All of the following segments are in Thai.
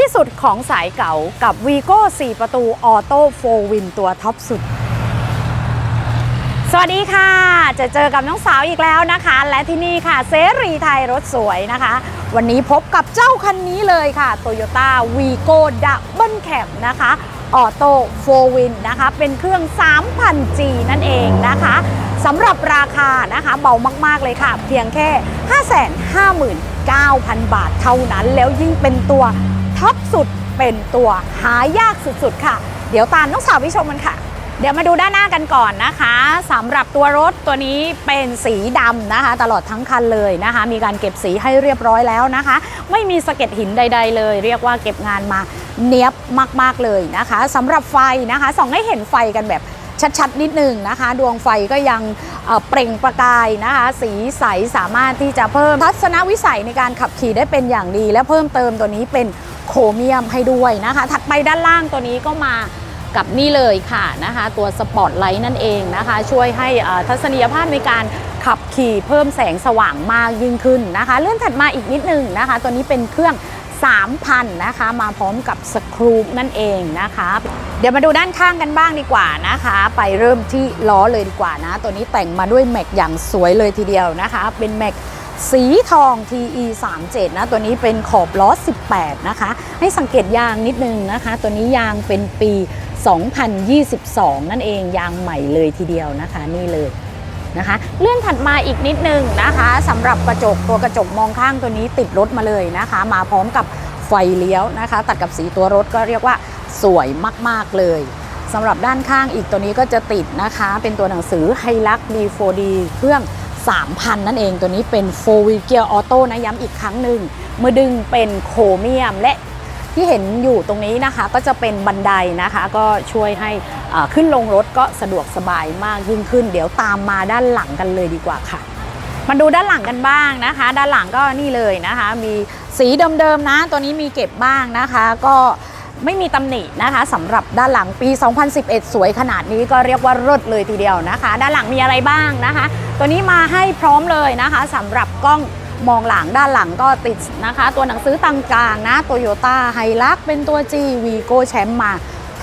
ที่สุดของสายเก่ากับ v ีโก้4ประตูออโต้โฟวินตัวท็อปสุด สวัสดีค่ะ จะเจอกับน้องสาวอีกแล้วนะคะ และที่นี่ค่ะเสรีไทยรถสวยนะคะ วันนี้พบกับเจ้าคันนี้เลยค่ะ Toyota v i g o Double Cab นะคะออโต้โฟวินนะคะ เป็นเครื่อง 3,000G นั่นเองนะคะสำหรับราคานะคะเบามาก ๆ เลยค่ะ เพียงแค่ 559,000 บาทเท่านั้น แล้วยิ่งเป็นตัว ท็อปสุดเป็นตัวหายากสุดๆค่ะ เดี๋ยวตามน้องสาวไปชมกันค่ะ เดี๋ยวมาดูด้านหน้ากันก่อนนะคะสำหรับตัวรถตัวนี้เป็นสีดำนะคะ ตลอดทั้งคันเลยนะคะ มีการเก็บสีให้เรียบร้อยแล้วนะคะ ไม่มีสะเก็ดหินใด ๆ เลย เรียกว่าเก็บงานมาเนียบมากๆเลยนะคะสำหรับไฟนะคะส่องให้เห็นไฟกันแบบชัดๆนิดนึงนะคะ ดวงไฟก็ยังเปล่งประกายนะคะ สีใสสามารถที่จะเพิ่มทัศนวิสัยในการขับขี่ได้เป็นอย่างดี และเพิ่มเติมตัวนี้เป็น โครเมียมให้ด้วยนะคะ ถัดไปด้านล่างตัวนี้ก็มากับนี่เลยค่ะนะคะ ตัวสปอตไลท์นั่นเองนะคะ ช่วยให้ทัศนียภาพในการขับขี่เพิ่มแสงสว่างมากยิ่งขึ้นนะคะ เลื่อนถัดมาอีกนิดนึงนะคะ ตัวนี้เป็นเครื่อง 3,000 นะคะ มาพร้อมกับสครูปนั่นเองนะคะ เดี๋ยวมาดูด้านข้างกันบ้างดีกว่านะคะ ไปเริ่มที่ล้อเลยดีกว่านะ ตัวนี้แต่งมาด้วยแม็กอย่างสวยเลยทีเดียวนะคะ เป็นแม็ก สีทอง TE 3 7นะ ตัวนี้เป็นขอบล้อ 18 นะคะ ให้สังเกตยางนิดนึงนะคะ ตัวนี้ยางเป็นปี 2022 นั่นเองยางใหม่เลยทีเดียวนะคะ นี่เลยนะคะ เลื่อนถัดมาอีกนิดนึงนะคะสำหรับกระจกตัวกระจกมองข้างตัวนี้ติดรถมาเลยนะคะ มาพร้อมกับไฟเลี้ยวนะคะ ตัดกับสีตัวรถก็เรียกว่าสวยมาก ๆ เลยสำหรับด้านข้างอีกตัวนี้ก็จะติดนะคะ เป็นตัวหนังสือไฮลัก D4D เครื่อง 3,000 นั่นเองตัวนี้เป็น 4 wheel gear auto นะย้ำอีกครั้งหนึ่งมือดึงเป็นโครเมียมและที่เห็นอยู่ตรงนี้นะคะก็จะเป็นบันไดนะคะก็ช่วยให้อ่อขึ้นลงรถก็สะดวกสบายมากยิ่งขึ้น เดี๋ยวตามมาด้านหลังกันเลยดีกว่าค่ะ มาดูด้านหลังกันบ้างนะคะ ด้านหลังก็นี่เลยนะคะ มีสีเดิมๆนะ ตัวนี้มีเก็บบ้างนะคะ ก็ ไม่มีตำหนินะคะสำหรับด้านหลังปี 2011 สวยขนาดนี้ก็เรียกว่าเลิศเลยทีเดียวนะคะ ด้านหลังมีอะไรบ้างนะคะ ตัวนี้มาให้พร้อมเลยนะคะสำหรับกล้องมองหลังด้านหลังก็ติดนะคะ ตัวหนังสือต่างๆนะ Toyota h i l u x เป็นตัว G Vigo Champ มา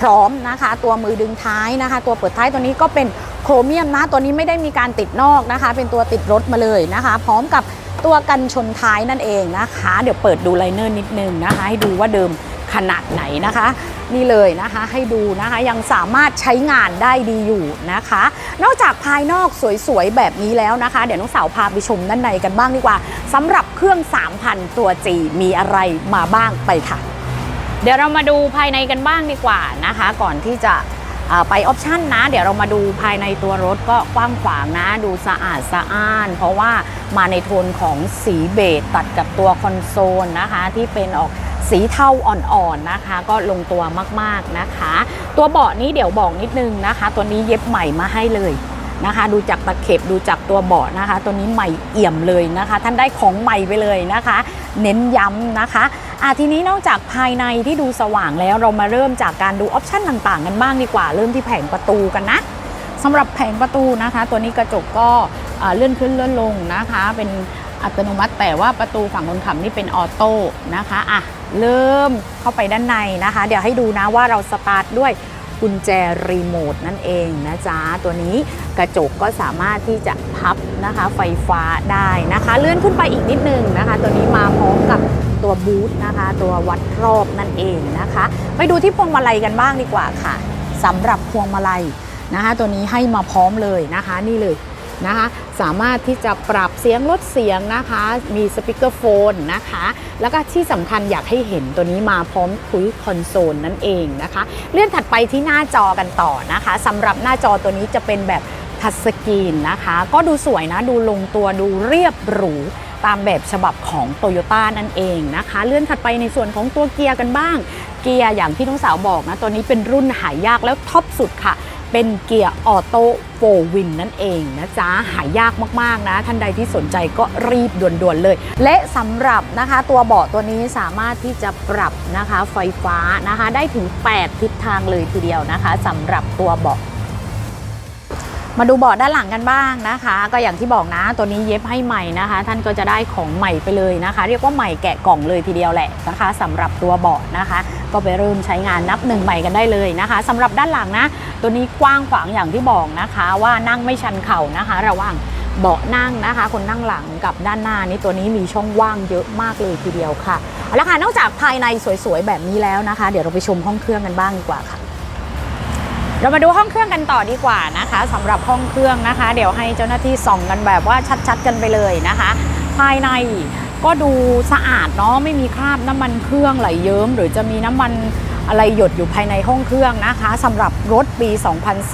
พร้อมนะคะ ตัวมือดึงท้ายนะคะ ตัวเปิดท้ายตัวนี้ก็เป็นโครเมียมนะ ตัวนี้ไม่ได้มีการติดนอกนะคะ เป็นตัวติดรถมาเลยนะคะ พร้อมกับตัวกันชนท้ายนั่นเองนะคะ เดี๋ยวเปิดดูไลเนอร์นิดนึงนะคะ ให้ดูว่าเดิม ขนาดไหนนะคะ นี่เลยนะคะให้ดูนะคะยังสามารถใช้งานได้ดีอยู่นะคะ นอกจากภายนอกสวยๆ แบบนี้แล้วนะคะ เดี๋ยวน้องสาวพาไปชมด้านในกันบ้างดีกว่าสำหรับเครื่อง 3,000 ตัว G มีอะไรมาบ้างไปค่ะ เดี๋ยวเรามาดูภายในกันบ้างดีกว่านะคะ ก่อนที่จะไปออปชันนะ เดี๋ยวเรามาดูภายในตัวรถก็กว้างขวางนะ ดูสะอาดสะอ้าน เพราะว่ามาในโทนของสีเบจตัดกับตัวคอนโซลนะคะ ที่เป็นออก สีเทาอ่อนๆนะคะ ก็ลงตัวมากๆนะคะ ตัวเบาะนี้เดี๋ยวบอกนิดนึงนะคะ ตัวนี้เย็บใหม่มาให้เลยนะคะ ดูจากตะเข็บดูจากตัวเบาะนะคะ ตัวนี้ใหม่เอี่ยมเลยนะคะ ท่านได้ของใหม่ไปเลยนะคะ เน้นย้ำนะคะอะทีนี้นอกจากภายในที่ดูสว่างแล้วเรามาเริ่มจากการดูออปชันต่างๆ กันบ้างดีกว่า เริ่มที่แผงประตูกันนะสำหรับแผงประตูนะคะ ตัวนี้กระจกก็เลื่อนขึ้นเลื่อนลงนะคะ เป็น อัตโนมัติ แต่ว่าประตูฝั่งคนขับนี่เป็นออโต้นะคะอะเริ่มเข้าไปด้านในนะคะ เดี๋ยวให้ดูนะว่าเราสตาร์ทด้วยกุญแจรีโมทนั่นเองนะจ๊ะ ตัวนี้กระจกก็สามารถที่จะพับนะคะไฟฟ้าได้นะคะ เลื่อนขึ้นไปอีกนิดนึงนะคะ ตัวนี้มาพร้อมกับตัวบูทนะคะ ตัววัดรอบนั่นเองนะคะ ไปดูที่พวงมาลัยกันบ้างดีกว่าค่ะสำหรับพวงมาลัยนะคะ ตัวนี้ให้มาพร้อมเลยนะคะ นี่เลย นะคะ สามารถที่จะปรับเสียงลดเสียงนะคะ มีสปีกเกอร์โฟนนะคะ แล้วก็ที่สำคัญอยากให้เห็นตัวนี้มาพร้อมคุยคอนโซลนั่นเองนะคะ เลื่อนถัดไปที่หน้าจอกันต่อนะคะสำหรับหน้าจอตัวนี้จะเป็นแบบทัชสกรีนนะคะ ก็ดูสวยนะ ดูลงตัวดูเรียบหรูตามแบบฉบับของ t o y ยต้านั่นเองนะคะ เลื่อนถัดไปในส่วนของตัวเกียร์กันบ้าง เกียร์อย่างที่น้องสาวบอกนะ ตัวนี้เป็นรุ่นหายากแล้วท็อปสุดค่ะ เป็นเกียร์ออโต้โฟวินนั่นเองนะจ๊ะ หายากมาก ๆ นะ ท่านใดที่สนใจก็รีบด่วน ๆ เลย และสำหรับนะคะตัวเบาะตัวนี้สามารถที่จะปรับนะคะไฟฟ้านะคะ ได้ถึง 8 ทิศทางเลยทีเดียวนะคะสำหรับตัวเบาะมาดูเบาะด้านหลังกันบ้างนะคะ ก็อย่างที่บอกนะตัวนี้เย็บให้ใหม่นะคะ ท่านก็จะได้ของใหม่ไปเลยนะคะ เรียกว่าใหม่แกะกล่องเลยทีเดียวแหละนะคะสำหรับตัวเบาะนะคะ ก็ไปเริ่มใช้งานนับหนึ่งใหม่กันได้เลยนะคะสำหรับด้านหลังนะ ตัวนี้กว้างขวางอย่างที่บอกนะคะว่านั่งไม่ชันเข่านะคะ ระหว่างเบาะนั่งนะคะ คนนั่งหลังกับด้านหน้านี่ตัวนี้มีช่องว่างเยอะมากเลยทีเดียวค่ะเอาละค่ะนอกจากภายในสวยๆแบบนี้แล้วนะคะ เดี๋ยวเราไปชมห้องเครื่องกันบ้างดีกว่าค่ะ เรามาดูห้องเครื่องกันต่อดีกว่านะคะสำหรับห้องเครื่องนะคะ เดี๋ยวให้เจ้าหน้าที่ส่องกันแบบว่าชัด ๆ กันไปเลยนะคะ ภายในก็ดูสะอาดเนาะไม่มีคราบน้ำมันเครื่องไหลเยิ้มหรือจะมีน้ำมัน อะไรหยดอยู่ภายในห้องเครื่องนะคะสำหรับรถปี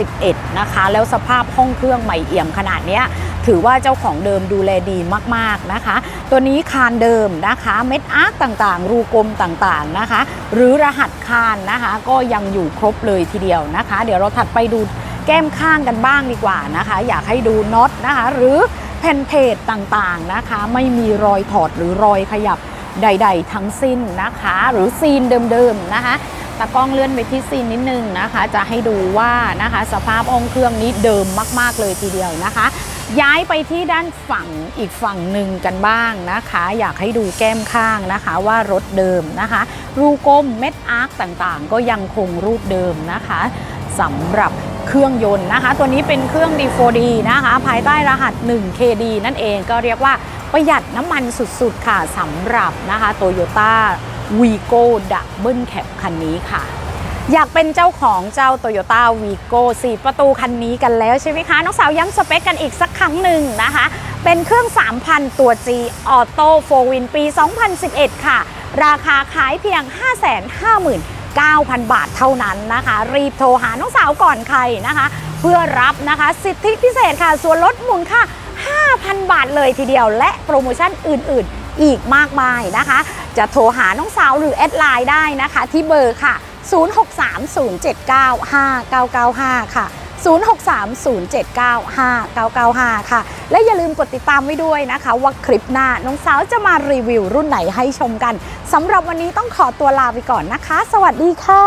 2011 นะคะ แล้วสภาพห้องเครื่องใหม่เอี่ยมขนาดนี้ถือว่าเจ้าของเดิมดูแลดีมากๆนะคะ ตัวนี้คานเดิมนะคะ เม็ดอาร์คต่างๆ รูกลมต่างๆนะคะ หรือรหัสคานนะคะ ก็ยังอยู่ครบเลยทีเดียวนะคะ เดี๋ยวเราถัดไปดูแก้มข้างกันบ้างดีกว่านะคะ อยากให้ดูน็อตนะคะ หรือแผ่นเพจต่างๆนะคะ ไม่มีรอยถอดหรือรอยขยับใด ๆ ทั้งสิ้นนะคะ หรือซีนเดิมๆนะคะ ตากล้องเลื่อนไปที่ซีนนิดนึงนะคะ จะให้ดูว่านะคะ สภาพองค์เครื่องนี้เดิมมาก ๆ เลยทีเดียวนะคะ ย้ายไปที่ด้านฝั่งอีกฝั่งหนึ่งกันบ้างนะคะ อยากให้ดูแก้มข้างนะคะว่ารถเดิมนะคะ รูกลมเม็ดอาร์คต่างๆ ก็ยังคงรูปเดิมนะคะสำหรับเครื่องยนต์นะคะ ตัวนี้เป็นเครื่อง D4D นะคะ ภายใต้รหัส 1KD นั่นเองก็เรียกว่าประหยัดน้ำมันสุดๆค่ะสำหรับนะคะโตโยต้า Toyota Vigo Double Cab คันนี้ค่ะ อยากเป็นเจ้าของเจ้า Toyota Vigo 4ประตูคันนี้กันแล้วใช่ไหมคะ น้องสาวย้ำสเปคกันอีกสักครั้งหนึ่งนะคะ เป็นเครื่อง 3,000 ตัว G Auto 4 Win ปี 2011 ค่ะ ราคาขายเพียง 559,000 บาทเท่านั้นนะคะ รีบโทรหาน้องสาวก่อนใครนะคะ เพื่อรับนะคะสิทธิพิเศษค่ะ ส่วนลดมูลค่า5,000 บาทเลยทีเดียวและโปรโมชั่นอื่น ๆ อีกมากมายนะคะ จะโทรหาน้องสาวหรือแอดไลน์ได้นะคะ ที่เบอร์ค่ะ 0630795995 ค่ะ 0630795995 ค่ะ และอย่าลืมกดติดตามไว้ด้วยนะคะ ว่าคลิปหน้าน้องสาวจะมารีวิวรุ่นไหนให้ชมกันสำหรับวันนี้ต้องขอตัวลาไปก่อนนะคะ สวัสดีค่ะ